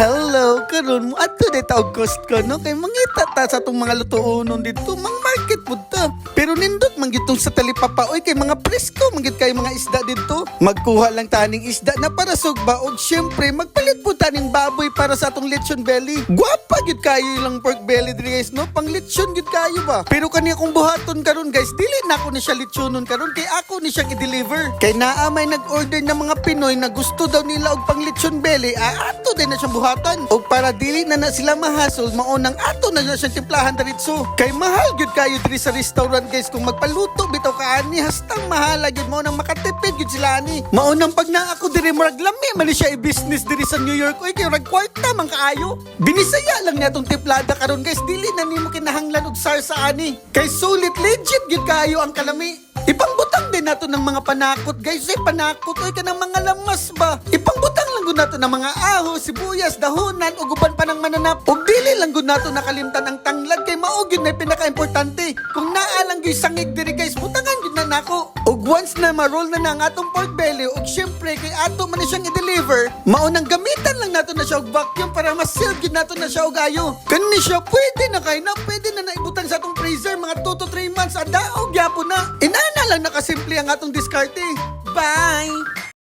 Hello, karon mo ato day taog Costco no kay mangita ta sa tong mga lutuonon dito mang market pud ta. Pero nindot man gitong sa talipapa oy kay mga presko man gid kay mga isda dito. Magkuha lang taning isda na para sugba og syempre magpalit po taning baboy para sa atong lechon belly. Gwapa gid kayo ilang pork belly diri guys no pang lechon gid kayo ba. Pero kani akong buhaton karon guys dili na ako ni siya lechonon karon kay ako ni siya i-deliver. Kay naa may nag-order ng mga Pinoy na gusto daw nila og pang lechon belly ah, ato din na siyang buhatan. Og para dili na na sila mahasol maunang ato na na siyang timplahan diretso. Kay mahal gyud kayo diri sa restaurant guys kung magpaluto bitaw ka ani hastang mahala gyud mo nang makatipid gyud sila ani. Maunang pag na ako diri murag lami man siya i-business diri sa New York oy kay rag kwarta man kaayo. Binisaya lang niya tong tiplada karon guys dili na nimo kinahanglan og sarsa ani. Kay sulit legit gyud kayo ang kalami. Ipangbutang din nato ng mga panakot guys ay panakot oy ka ng mga lamas ba. Gud nato ng mga aho, sibuyas, dahonan ug uban pa ng mananap. Ug dili lang gud nato nakalimtan ang tanglad kay mao gyud na pinaka-importante. Kung naa lang gyud sangig diri guys, butangan gyud na nako. Ug once na ma-roll na na atong pork belly ug syempre kay ato man siyang i-deliver, maunang gamitan lang nato na siya og vacuum para ma-seal gyud nato na siya og ayo. Kani siya pwede na kay na pwede na naibutang sa atong freezer mga 2 to 3 months adaog gyapon na. Inana lang nakasimple ang atong diskarte.